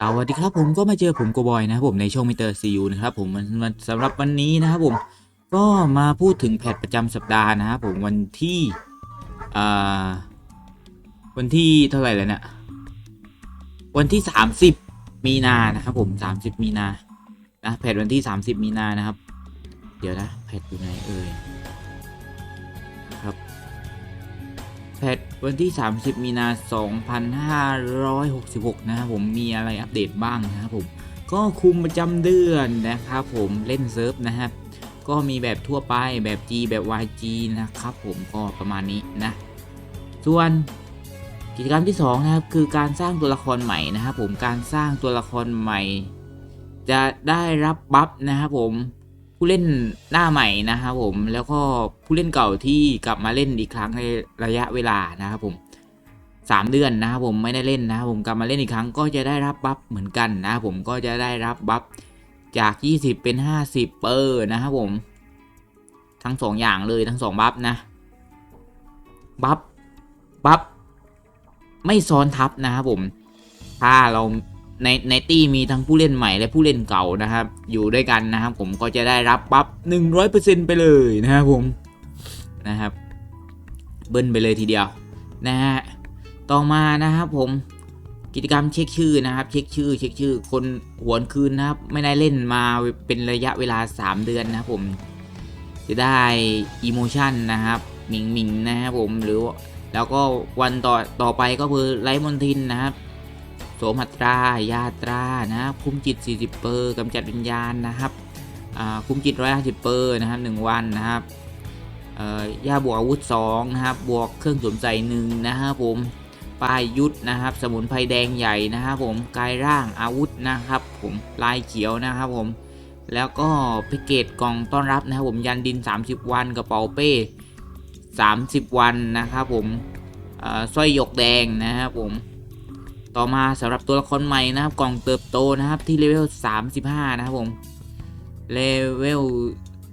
สวัสดีครับผมก็มาเจอผมโกบอยนะครับผมในช่องมิเตอร์ซีูนะครับผมมันสำหรับวันนี้นะครับผมก็มาพูดถึงแพทประจำสัปดาห์นะครับผมวันที่อ่าวันที่เท่าไหร่แล้วเนี่ยวันที่ 30 มีนานะครับผม 30 มีนานะแพทวันที่ 30 มีนานะครับ เดี๋ยวนะแพทอยู่ไหนเอ่ย แพทวันที่ 30 มีนา 2566 นะครับผมมีอะไรอัปเดตบ้างนะครับผม ก็คุมประจำเดือนนะครับผมเล่นเซิร์ฟนะครับ ก็มีแบบทั่วไปแบบ G แบบ YG นะครับผมก็ประมาณนี้นะ ส่วนกิจกรรมที่2นะครับคือการสร้างตัวละครใหม่นะครับผมการสร้างตัวละครใหม่ จะได้รับบัฟนะครับผม ผู้เล่นหน้าใหม่นะครับผมแล้วก็ผู้เล่นเก่าที่กลับมาเล่นอีกครั้งในระยะเวลานะครับผมสามเดือนนะครับผมไม่ได้เล่นนะครับผมกลับมาเล่นอีกครั้งก็จะได้รับบัฟเหมือนกันนะครับผมก็จะได้รับบัฟจาก 20 เป็น 50 เปอร์นะครับผม ทั้งสองอย่างเลยทั้งสองบัฟนะ บัฟบัฟไม่ซ้อนทับนะครับผม ถ้าเรา ในในตี้มีทั้งผู้เล่นใหม่และผู้เล่นเก่านะครับ อยู่ด้วยกันนะครับ ผมก็จะได้รับบัฟ100%ไปเลยนะครับผมนะครับ เบิ้ลไปเลยทีเดียวนะฮะต่อมานะครับผมกิจกรรมเช็คชื่อนะครับ เช็คชื่อ เช็คชื่อ คนหวนคืนนะครับ ไม่ได้เล่นมาเป็นระยะเวลา 3 เดือนนะครับผม จะได้อีโมชันนะครับหมิงหมิงนะครับผมหรือแล้วก็วันต่อต่อไปก็คือไลท์มอนทินนะครับ โสมัตรายาตรานะครับคุมจิต 40 เปอร์กำจัดวิญญาณนะครับอ่าคุมจิต 150 เปอร์นะครับ1วันนะครับอ่อย่าบวกอาวุธ2นะครับบวกเครื่องสวมใส่หนึ่งนะครับผมป้ายยุทธนะครับ สมุนไพรแดงใหญ่นะครับผมกายร่างอาวุธนะครับ ผมลายเขียวนะครับผมแล้วก็แพ็กเกจกล่องต้อนรับนะครับผมยันดิน 30 วันกระเป๋าเป้ 30 วันนะครับผมอ่อสร้อยหยกแดงนะครับผม ต่อมาสำหรับตัวละครใหม่นะครับ กล่องเติบโตนะครับที่เลเวล35 นะครับผมเลเวล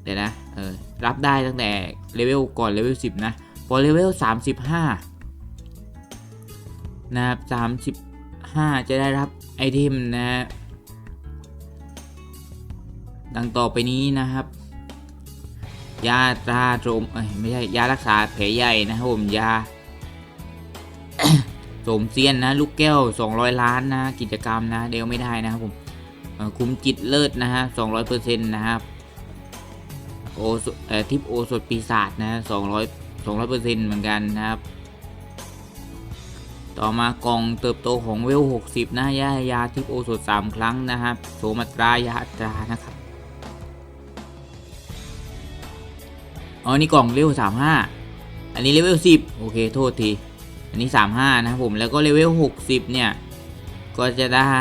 เดี๋ยวนะเออรับได้ตั้งแต่เลเวลก่อนเลเวล10 นะ พอเลเวล35 นะครับ35 จะได้รับไอเทมนะฮะดังต่อไปนี้นะครับยาตราโจมเอ้ยไม่ใช่ยารักษาแผลใหญ่นะครับผมยา สมเซียนนะลูกแก้ว 200 ล้านนะกิจกรรมนะเดี๋ยวไม่ได้นะครับผมคุ้มจิตเลิศนะฮะ200%นต์นะครับโอสทิปโอสดปีศาจนะ200 200%เซ็นต์เหมือนกันนะครับ ต่อมากล่องเติบโตของเวล60นะยายาทิปโอสด3ครั้งนะครับโสมัตรายาตรานะครับ อ๋อ นี่กล่องเลเวล35อันนี้เลเวล10โอเค โทษที อันนี้ 35 นะครับผมแล้วก็เลเวล 60 เนี่ย ก็จะได้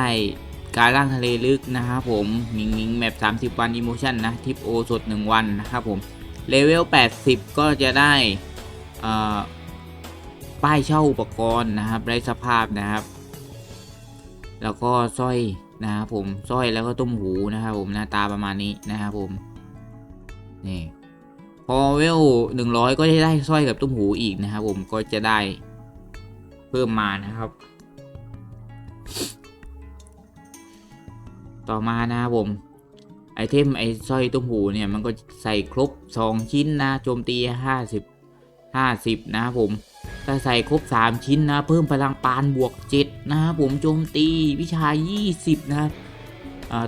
การล่างทะเลลึกนะครับผมมิงมิงแมป30 วันอิโมชันนะทิปโอสด 1 วันนะครับผมเลเวล 80 ก็จะได้ป้ายเช่าอุปกรณ์นะครับไร้สภาพนะครับ แล้วก็สร้อยนะครับผมสร้อยแล้วก็ต้มหูนะครับผมหน้าตาประมาณนี้นะครับผมนี่พอเวล100 ก็จะได้สร้อยกับตุ้มหูอีกนะครับผมก็จะได้ พิ่มมานะครับ ต่อมานะครับผม ไอเทมไอสร้อยตุ้มหูเนี่ย มันก็ใส่ครบ 2 ชิ้นนะโจมตี 50 50 นะครับผม ถ้าใส่ครบ 3 ชิ้นนะ เพิ่มพลังปานบวก 7 นะครับผมโจมตีวิชา 20 นะครับ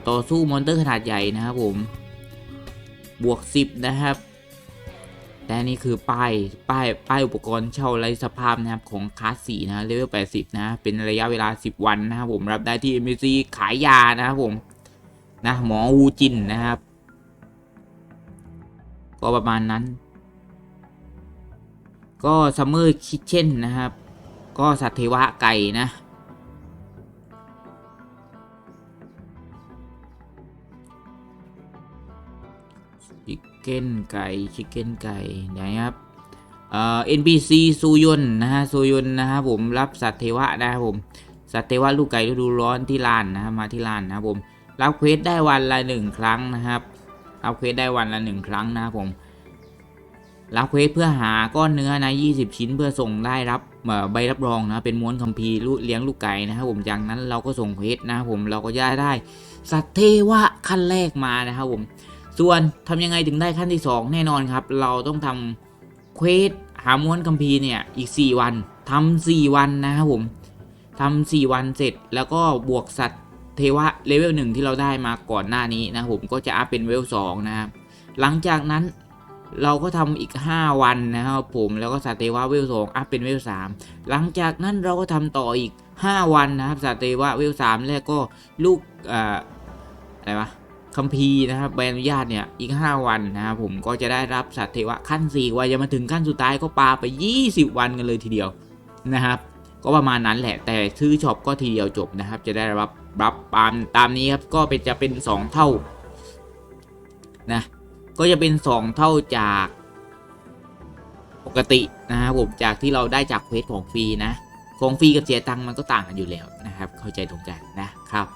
ต่อสู้มอนเตอร์ขนาดใหญ่นะครับผม บวก 10 นะครับ แต่นี่คือป้ายป้ายป้ายอุปกรณ์เช่าไรสภาพนะครับของคลาสสี่นะเลเวล80นะเป็นระยะเวลา10วันนะครับผมรับได้ที่ MBC ขายยานะครับผมนะหมอวูจินนะครับ ก็ประมาณนั้น ก็ซัมเมอร์คิ t เช่นนะครับ ก็สัตว์เทวะไก่นะ เก้นไก่ชิคเก้นไก่ไหนครับเอ่อ NPC ซูยนนะฮะซูยนนะครับผมรับสัตว์เทวะนะครับผมสัตว์เทวะลูกไก่ฤดูร้อนที่ลานนะครับมาที่ลานนะครับผมรับเควสได้วันละหนึ่งครั้งนะครับรับเควสได้วันละหนึ่งครั้งนะครับผมรับเควสเพื่อหาก้อนเนื้อนะ20 ชิ้นเพื่อส่งได้รับเอ่อใบรับรองนะเป็นม้วนคัมภีร์เลี้ยงลูกไก่นะครับผมจากนั้นเราก็ส่งเควสนะครับผมเราก็จะได้สัตว์เทวะขั้นแรกมานะครับผม ส่วนทำยังไงถึงได้ขั้นที่ 2 แน่นอนครับ เราต้องทำเควสหาม้วนคัมภีร์เนี่ยอีก 4 วันทำ4วันนะครับผมทำ4วันเสร็จแล้วก็บวกสัตว์เทวะเลเวลหนึ่งที่เราได้มาก่อนหน้านี้นะผมก็จะอัพเป็นเลเวล2นะครับหลังจากนั้นเราก็ทำอีก 5 วันนะครับผมแล้วก็สาเตวะเวลสองอัพเป็นเวล3หลังจากนั้นเราก็ทำต่ออีก 5 วันนะครับสาเตวะเวล3แล้วก็ลูกอ่ออะไรวะ คัมภีร์นะครับใบอนุญาตเนี่ยอีก 5 วันนะครับผมก็จะได้รับสัตว์เทวะขั้น4วันจะมาถึงขั้นสุดท้ายก็ปาไป 20 วันกันเลยทีเดียวนะครับก็ประมาณนั้นแหละ แต่ซื้อช็อปก็ทีเดียวจบนะครับ จะได้รับรับตามตามนี้ครับก็เป็นจะเป็น 2 เท่านะก็จะเป็น 2 เท่าจากปกตินะครับผมจากที่เราได้จากเควสของฟรีนะของฟรีกับเสียตังค์มันก็ต่างกันอยู่แล้วนะครับ เข้าใจตรงกันนะครับ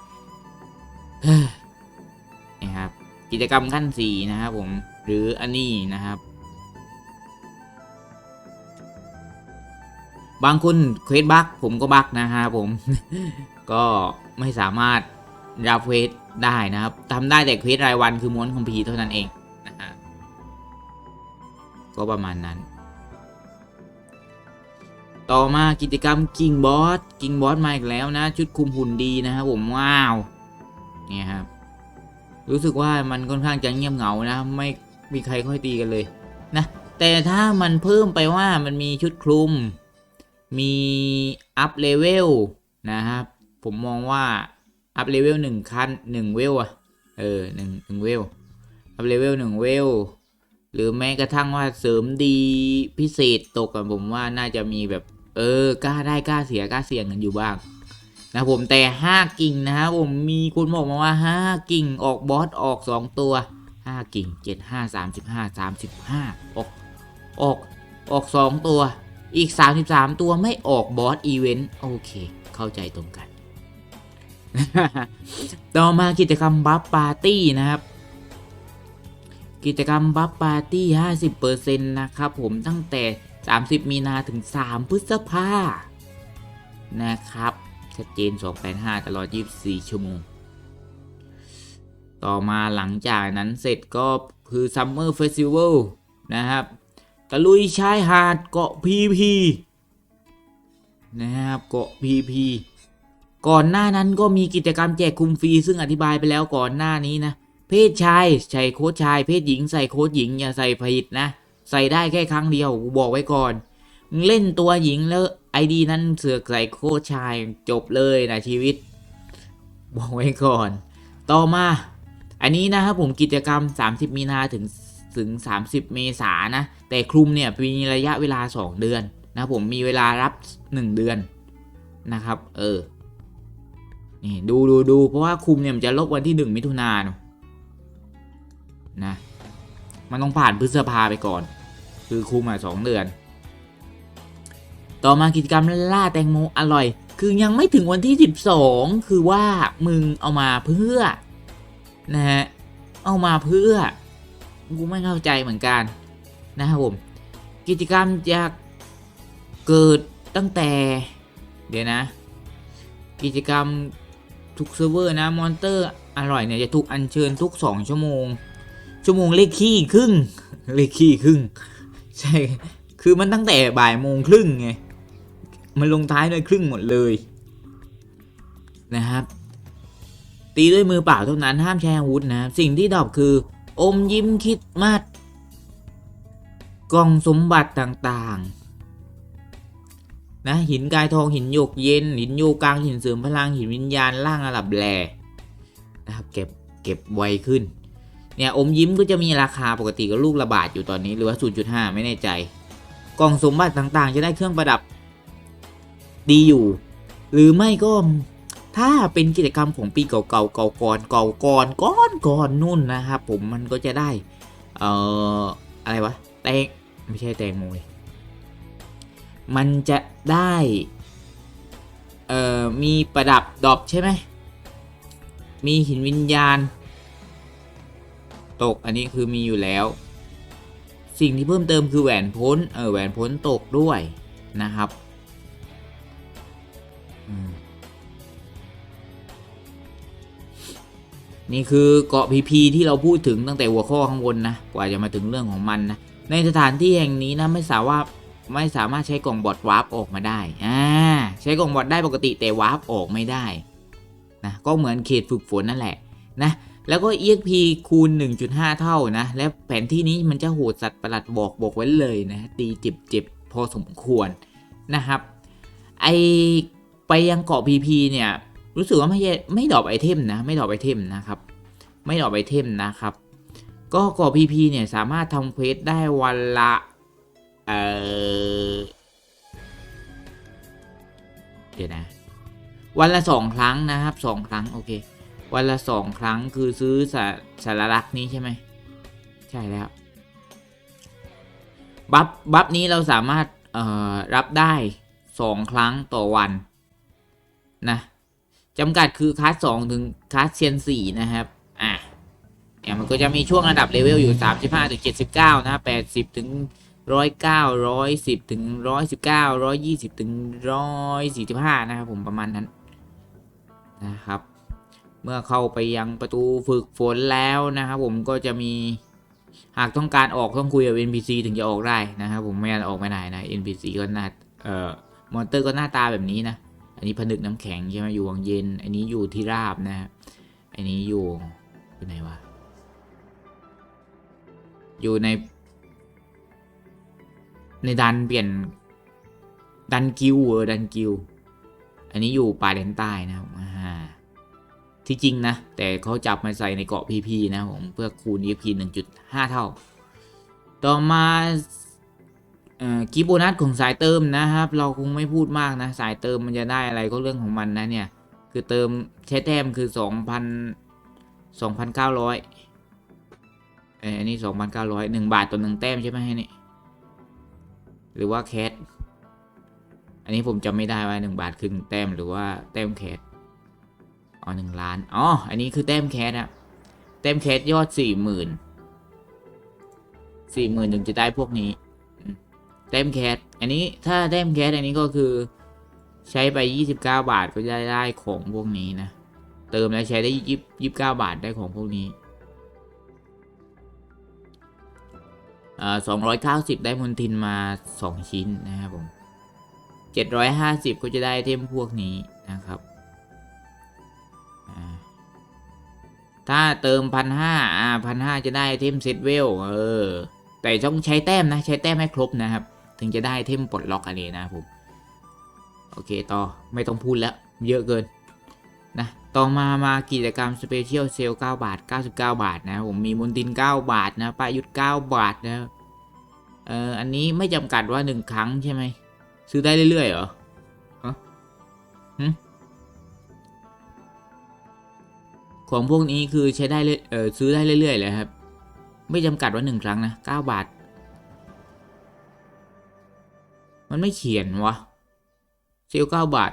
กิจกรรมขั้น 4 นะครับผม หรืออันนี้นะครับ บางคนเควสบักผมก็บักนะครับผม ก็ไม่สามารถรับเควสได้นะครับทำได้แต่เควสรายวันคือม้วนคอมพีเท่านั้นเองนะฮะก็ประมาณนั้น ต่อมากิจกรรมกิงบอสกิงบอสมาอีกแล้วนะ ชุดคุมหุ่นดีนะครับผม ว้าว เนี่ยครับ รู้สึกว่ามันค่อนข้างจะเงียบเหงานะ ไม่มีใครค่อยตีกันเลยนะแต่ถ้ามันเพิ่มไปว่ามันมีชุดคลุม มีอัพเลเวลนะครับ ผมมองว่าอัพเลเวลหนึ่งขั้นหนึ่งเวลอะเออหนึ่งหนึ่งเวลอัพเลเวลหนึ่งเวลหรือแม้กระทั่งว่าเสริมดีพิเศษตกอะผมว่าน่าจะมีแบบ เออกล้าได้กล้าเสียกล้าเสี่ยงกันอยู่บ้าง นะผมแต่ 5 กิ่งนะครับผมมีคนบอกมาว่า 5 กิ่งออกบอสออก 2 ตัว 5 กิ่ง 7 5 35 35 ออกออกออก 2 ตัวอีก 33 ตัวไม่ออกบอสอีเวนต์โอเค เข้าใจตรงกัน ต่อมากิจกรรมบัฟปาร์ตี้นะครับ กิจกรรมบัฟปาร์ตี้ 50%นะครับผมตั้งแต่ 30 มีนาถึง 3 พฤษภานะครับ ชัดเจน 285 ตลอด 24 ชั่วโมง ต่อมาหลังจากนั้นเสร็จก็คือ Summer Festival นะครับ ตะลุยชายหาดเกาะพีพีนะครับเกาะพีพีก่อนหน้านั้นก็มีกิจกรรมแจกคุมฟรี ซึ่งอธิบายไปแล้วก่อนหน้านี้นะ เพศชายใส่โค้ดชาย เพศหญิงใส่โค้ดหญิงอย่าใส่ผิดนะ ใส่ได้แค่ครั้งเดียวบอกไว้ก่อน เล่นตัวหญิงแล้ว ไอดีนั้นเสือกใส่โค้ดชายจบเลยนะชีวิต บอกไว้ก่อน ต่อมา อันนี้นะครับผมกิจกรรม 30 มีนาถึงถึง 30 เมษานะ แต่คลุมเนี่ยมีระยะเวลา 2 เดือนนะผมมีเวลารับ 1 เดือนนะครับ เออ นี่ดูดูดูเพราะว่าคุมเนี่ยมันจะลบวันที่ 1 มิถุนายนนะ มันต้องผ่านพฤษภาไปก่อน คือคุมอะสองเดือน ต่อมากิจกรรมล่าแตงโมอร่อย คือยังไม่ถึงวันที่ 12 คือว่ามึงเอามาเพื่อ นะฮะ เอามาเพื่อ กูไม่เข้าใจเหมือนกัน นะครับผม กิจกรรมจะเกิดตั้งแต่ เดี๋ยวนะ กิจกรรมทุกเซิร์ฟเวอร์นะ มอนเตอร์อร่อยเนี่ยจะถูกอัญเชิญทุก 2 ชั่วโมง ชั่วโมงเลขขี้ครึ่ง เลขขี้ครึ่ง ใช่ คือมันตั้งแต่บ่ายโมงครึ่งไง มันลงท้ายด้วยครึ่งหมดเลยนะครับ ตีด้วยมือเปล่าเท่านั้นห้ามใช้อาวุธนะสิ่งที่ดรอปคือ อมยิ้มคิดมาดกล่องสมบัติต่างๆ นะหินกายทองหินโยกเย็น หินโยกลางหินเสริมพลังหินวิญญาณล่างอาหรับแลนะครับเก็บเก็บไวขึ้น เนี่ยอมยิ้มก็จะมีราคาปกติก็ลูกละบาทอยู่ตอนนี้หรือว่า 0.5 ไม่แน่ใจ กล่องสมบัติต่างๆ จะได้เครื่องประดับ ดีอยู่ หรือไม่ก็ถ้าเป็นกิจกรรมของปีเก่าๆเก่าก่อนเก่าก่อนก่อนก่อนนู่นนะครับผมมันก็จะได้ เอ่อ อะไรวะ แตงไม่ใช่แตงโมยมันจะได้ เอ่อ มีประดับดอบใช่ไหม มีหินวิญญาณ ตกอันนี้คือมีอยู่แล้ว สิ่งที่เพิ่มเติมคือแหวนพ้น เออแหวนพ้นตกด้วยนะครับ นี่คือเกาะพีพีที่เราพูดถึงตั้งแต่หัวข้อข้างบนนะ กว่าจะมาถึงเรื่องของมันนะ ในสถานที่แห่งนี้นะไม่สามารถไม่สามารถใช้กล่องบอทวาร์ปออกมาได้ อ่า ใช้กล่องบอทได้ปกติแต่วาร์ปออกไม่ได้นะก็เหมือนเขตฝึกฝนนั่นแหละนะแล้วก็ EXP คูณ 1.5 เท่านะ และแผนที่นี้มันจะโหดสัตว์ประหลาดบอกบอกไว้เลยนะตีเจ็บเจ็บพอสมควรนะครับ ไอ ไปยังเกาะ PP เนี่ย รู้สึกว่าไม่ไม่ดรอปไอเทมนะ ไม่ดรอปไอเทมนะครับ ไม่ดรอปไอเทมนะครับ ก็เกาะ PP เนี่ยสามารถทำเควสได้วันละเออเดี๋ยวนะ วันละสองครั้งนะครับสองครั้งโอเค วันละสองครั้งคือซื้อสาสารลักษณ์นี้ใช่ไหมใช่แล้วบัฟบัฟนี้เราสามารถเอ่อรับได้สองครั้งต่อวัน นะจำกัดคือคลาสสองถึงคลาสเซียนสี่นะครับ อะเนี่ยมันก็จะมีช่วงระดับเลเวลอยู่ 35ถึง79 นะ80ถึง109 110ถึง119 120ถึง145 นะครับผมประมาณนั้นนะครับ เมื่อเข้าไปยังประตูฝึกฝนแล้วนะครับผมก็จะมีหากต้องการออกต้องคุยกับ NPC ถึงจะออกได้นะครับผมไม่งั้นออกไม่ได้นะ NPC ก็หน้าเอ่อมอนเตอร์ก็หน้าตาแบบนี้นะ อันนี้ผนึกน้ำแข็งใช่ไหมอยู่วังเย็น อันนี้อยู่ที่ราบนะฮะอันนี้อยู่อยู่ไหนวะ อยู่ใน ในดันเปลี่ยนดันกิวเออดันกิว อันนี้อยู่ป่าเลนใต้นะครับอ่าที่จริงนะ แต่เขาจับมาใส่ในเกาะ PP นะผมเพื่อคูณ EXP 1.5 เท่า ต่อมา กิฟต์โบนัสของสายเติมนะครับ เราคงไม่พูดมากนะ สายเติมมันจะได้อะไรก็เรื่องของมันนะเนี่ย คือเติมใช้แต้มคือ 2,000 2,900เอยอันนี้ 2,900 1 บาทต่อหนึ่งแต้มใช่ไหมให้นี่ หรือว่าแคทอันนี้ผมจำไม่ได้ว่า 1 บาทคือหนึ่งแต้มหรือว่าแต้มแคทอ๋อหนึ่งล้านอ๋ออันนี้คือแต้มแคสอะแต้มแคสยอดสี่หมื่นสี่หมื่นถึงจะได้พวกนี้ แต้มแคสอันนี้ถ้าแต้มแคสอันนี้ก็คือ ใช้ไปยี่สิบเก้าบาทก็จะได้ของพวกนี้นะ เติมแล้วใช้ได้ยี่สิบเก้าบาทได้ของพวกนี้อ่าสองร้อยเก้าสิบได้มนทินมาสองชิ้นนะครับผมเจ็ดร้อยห้าสิบก็จะได้เทมพวกนี้นะครับถ้าเติมพันห้าอ่าพันห้าจะได้เทมเซตเวล เออ แต่ต้องใช้แต้มนะ ใช้แต้มให้ครบนะครับ ถึงจะได้เทมปลดล็อกอันนี้นะผม โอเคต่อไม่ต้องพูดแล้ว เยอะเกินนะต่อมามากิจกรรมสเปเชียลเซลล์9บาท 99 บาทนะผมมีมนติน 9 บาทนะปายุทธ9บาทนะเอออันนี้ไม่จำกัดว่า 1 ครั้งใช่ไหมซื้อได้เรื่อยๆเหรอฮะของพวกนี้คือใช้ได้เออซื้อได้เรื่อยๆเลยครับ ไม่จำกัดว่าหนึ่งครั้งนะเก้าบาท มันไม่เขียนวะเซลเก้าบาท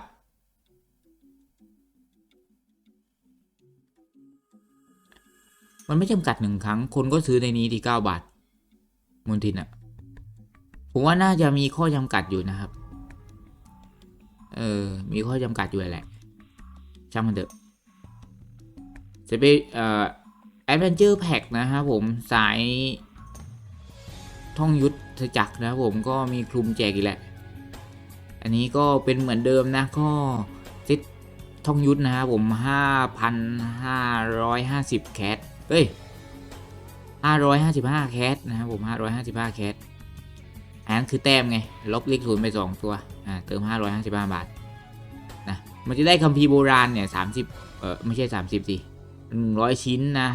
มันไม่จำกัดหนึ่งครั้ง คนก็ซื้อในนี้ที่เก้าบาทมูลทินอะผมว่าน่าจะมีข้อจำกัดอยู่นะครับ เออ มีข้อจำกัดอยู่แหละช่างมันเถอะจะเป็นเอ่อแอดเวนเจอร์แพ็กนะครับผมสายท่องยุทธจักรนะผมก็มีคลุมแจกอีกแหละ อันนี้ก็เป็นเหมือนเดิมนะก็เซตท่องยุทธนะครับผม 5,550 แคทเอ้ย 555 แคทนะครับผม 555 แคทอันนั้นคือแต้มไง ลบเลขศูนย์ไป 2 ตัว อ่า เติม 555 บาท นะ มันจะได้คัมภีร์โบราณเนี่ย 30 เออไม่ใช่ 30สิหนึ่งร้อยชิ้นนะ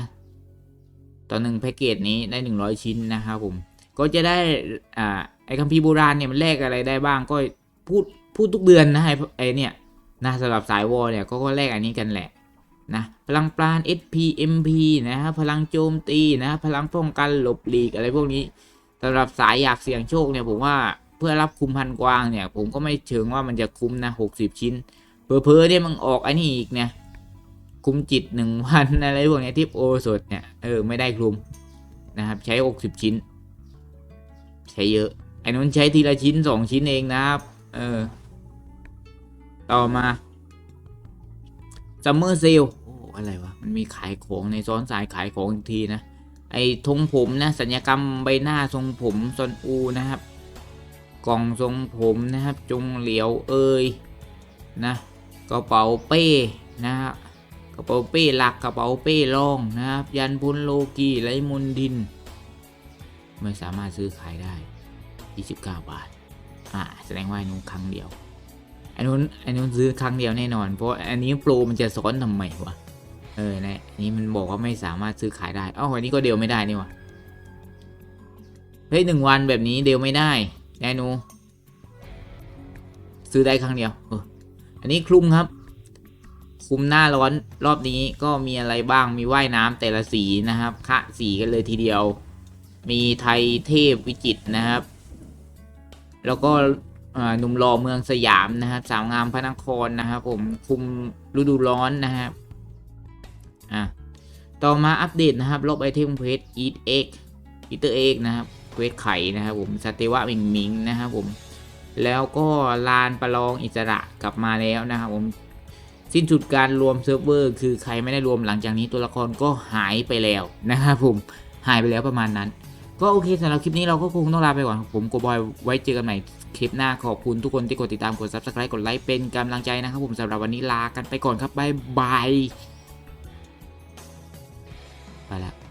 ต่อหนึ่งแพ็กเกจนี้ได้หนึ่งร้อยชิ้นนะครับผม ก็จะได้ อ่า ไอ้คัมภีร์โบราณเนี่ยมันแลกอะไรได้บ้างก็ พูดพูดทุกเดือนนะไอ้ไอเนี่ยนะสำหรับสายวอลเนี่ยก็ก็แลกอันนี้กันแหละนะพลังปราณ SP MP นะครับพลังโจมตีนะพลังป้องกันหลบหลีกอะไรพวกนี้สำหรับสายอยากเสี่ยงโชคเนี่ยผมว่าเพื่อรับคุมพันกวางเนี่ย ผมก็ไม่เชิงว่ามันจะคุ้มนะหกสิบชิ้นเพอเพอเนี่ยมันออกอันนี้อีกเนี่ยคุมจิตหนึ่งวันอะไรพวกนี้ทิปโอสดเนี่ยเออไม่ได้คลุมนะครับใช้60ชิ้น ใช้เยอะไอ้นนใช้ทีละชิ้น2ชิ้นเองนะครับ เออ ต่อมาซัมเมอร์เซลโอ้อะไรวะ มันมีขายของในซ้อนสายขายของอีกทีนะ ไอ้ทรงผมนะ สัญญกรรมใบหน้าทรงผมซอนอูนะครับ กล่องทรงผมนะครับ จงเหลียวเอ่ยนะกระเป๋าเป้นะฮะกระเป๋าเป้หลักกระเป๋าเป้รองนะครับ ยันพุนโลกีไรมุนดิน ไม่สามารถซื้อขายได้ 29 บาท อ่าแสดงว่าไอ้นู้นครั้งเดียวไอ้นู้นไอ้นู้นซื้อครั้งเดียวแน่นอน เพราะอันนี้โปรมันจะซ้อนทำไมวะเออนะอันนี้มันบอกว่าไม่สามารถซื้อขายได้อ้าวอันนี้ก็เดียวไม่ได้นี่วะเฮ้ยหนึ่งวันแบบนี้เดียวไม่ได้แนนูซื้อได้ครั้งเดียวเอออันนี้คลุมครับคลุมหน้าร้อนรอบนี้ก็มีอะไรบ้างมีว่ายน้ำแต่ละสีนะครับคะสีกันเลยทีเดียว มีไทยเทพวิจิตนะครับ แล้วก็หนุ่มหล่อเมืองสยามนะครับสาวงามพระนครนะครับผมคุมฤดูร้อนนะครับอะต่อมาอัปเดตนะครับลบไอเทมเพจ Eat Egg Eater Egg นะครับเควสไข่นะครับผมสเตวะมิงมิงนะครับผมแล้วก็ลานประลองอิสระกลับมาแล้วนะครับผมสิ้นสุดการรวมเซิร์ฟเวอร์คือใครไม่ได้รวมหลังจากนี้ตัวละครก็หายไปแล้วนะครับผมหายไปแล้วประมาณนั้น ก็โอเคสำหรับคลิปนี้เราก็คงต้องลาไปก่อน ผมโกบอยไว้เจอกันใหม่คลิปหน้าขอบคุณทุกคนที่กดติดตามกด subscribe กดไลค์เป็นกำลังใจนะครับผมสำหรับวันนี้ลากันไปก่อนครับบ๊ายบายไปละ